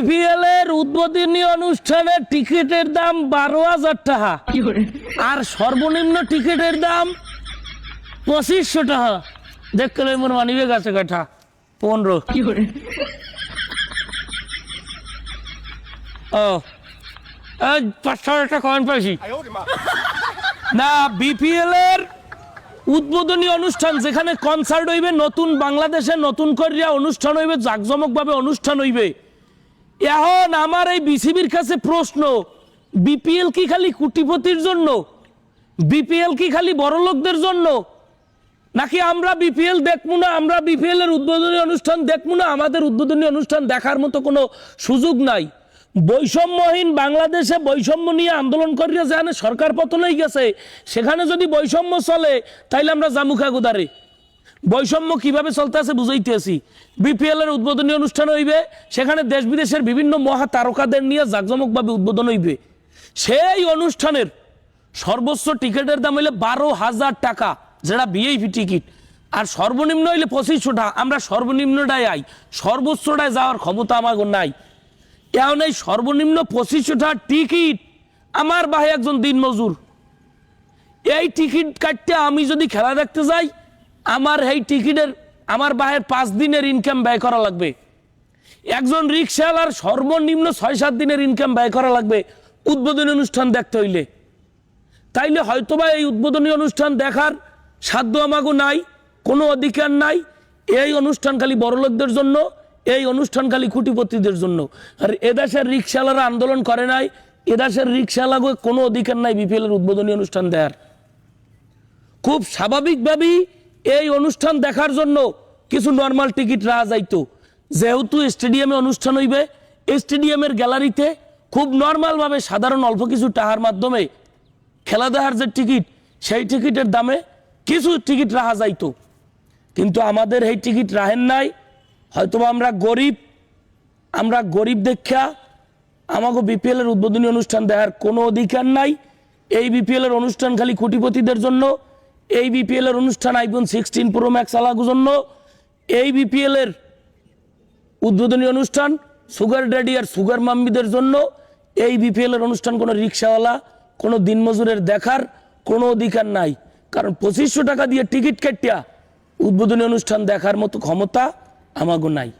BPL এর উদ্বোধনী অনুষ্ঠানের টিকিটের দাম বারো হাজার টাকা। আর সর্বনিম্ন টিকিটের দাম পঁচিশশো টাকা। দেখলে মোর মানিবে গাছে কাঠা পনেরো। ও। পাঁচশো একটা কমেন্ট পাইছি। না বিপিএল এর উদ্বোধনী অনুষ্ঠান যেখানে কনসার্ট হইবে নতুন বাংলাদেশে নতুন করিয়া অনুষ্ঠান হইবে জাকজমক ভাবে অনুষ্ঠান হইবে। এখন আমার এই বিসিবির কাছে প্রশ্ন, বিপিএল কি খালি কুটিপতির জন্য? বিপিএল কি খালি বড় লোকদের জন্য? নাকি আমরা বিপিএল দেখব না, আমরা বিপিএল এর উদ্বোধনী অনুষ্ঠান দেখব না? আমাদের উদ্বোধনী অনুষ্ঠান দেখার মতো কোনো সুযোগ নাই। বৈষম্যহীন বাংলাদেশে বৈষম্য নিয়ে আন্দোলন করিয়া যেখানে সরকার পতনই গেছে। সেখানে যদি বৈষম্য চলে, তাইলে আমরা জামুখা গোদারে বৈষম্য কীভাবে চলতে চলতেছে বুঝাইতেছি বিপিএল এর উদ্বোধনী অনুষ্ঠান হইবে, সেখানে দেশ বিদেশের বিভিন্ন মহা তারকাদের নিয়ে জাঁকজমকভাবে উদ্বোধন হইবে। সেই অনুষ্ঠানের সর্বোচ্চ টিকিটের দাম হইলে বারো হাজার টাকা, যেটা ভিআইপি টিকিট। আর সর্বনিম্ন হইলে পঁচিশশো টাকা, আমরা সর্বনিম্নটাই আই, সর্বোচ্চটায় যাওয়ার ক্ষমতা আমার নাই। এখন এই সর্বনিম্ন পঁচিশশো টাকার টিকিট, আমার ভাই একজন দিনমজুর। এই টিকিট কাটতে আমি যদি খেলা দেখতে যাই আমার এই টিকিটের, আমার বাহের পাঁচ দিনের ইনকাম ব্যয় করা লাগবে। একজন রিক্সাওয়ালার সর্বনিম্ন ছয় সাত দিনের ইনকাম ব্যয় করা লাগবে উদ্বোধনী অনুষ্ঠান দেখতে হইলে। তাইলে হয়তোবা এই উদ্বোধনী অনুষ্ঠান দেখার সাধ্য আমাগো নাই, কোনো অধিকার নাই, এই অনুষ্ঠান খালি বড়লোকদের জন্য, এই অনুষ্ঠান খালি কুটিপতিদের জন্য। আর এদেশের রিক্সাওয়ালারা আন্দোলন করে নাই এদেশের রিক্সাওয়ালাগো কোনো অধিকার নাই বিপিএল এর উদ্বোধনী অনুষ্ঠান দেওয়ার খুব স্বাভাবিকভাবেই এই অনুষ্ঠান দেখার জন্য কিছু নর্মাল টিকিট রাখা যাইতো। যেহেতু স্টেডিয়ামে অনুষ্ঠান হইবে স্টেডিয়ামের গ্যালারিতে খুব নর্মালভাবে সাধারণ অল্প কিছু টাহার মাধ্যমে খেলা দেখার যে টিকিট সেই টিকিটের দামে কিছু টিকিট রাখা যাইতো। কিন্তু আমাদের এই টিকিট রাহেন নাই। হয়তোবা আমরা গরিব আমরা গরিব দেখা আমাকে বিপিএল এর উদ্বোধনী অনুষ্ঠান দেখার কোনো অধিকার নাই। এই বিপিএল এর অনুষ্ঠান খালি কোটিপতিদের জন্য এই বিপিএল এর অনুষ্ঠান আইফোন সিক্সটিন প্রো ম্যাক্স আলাগুর জন্য। এই বিপিএল এর উদ্বোধনী অনুষ্ঠান সুগার ড্যাডি আর সুগার মাম্মিদের জন্য। এই বিপিএল এর অনুষ্ঠান কোনো রিক্সাওয়ালা, কোনো দিনমজুরের দেখার কোনো অধিকার নাই। কারণ পঁচিশশো টাকা দিয়ে টিকিট কাটিয়া উদ্বোধনী অনুষ্ঠান দেখার মতো ক্ষমতা আমাগো নাই।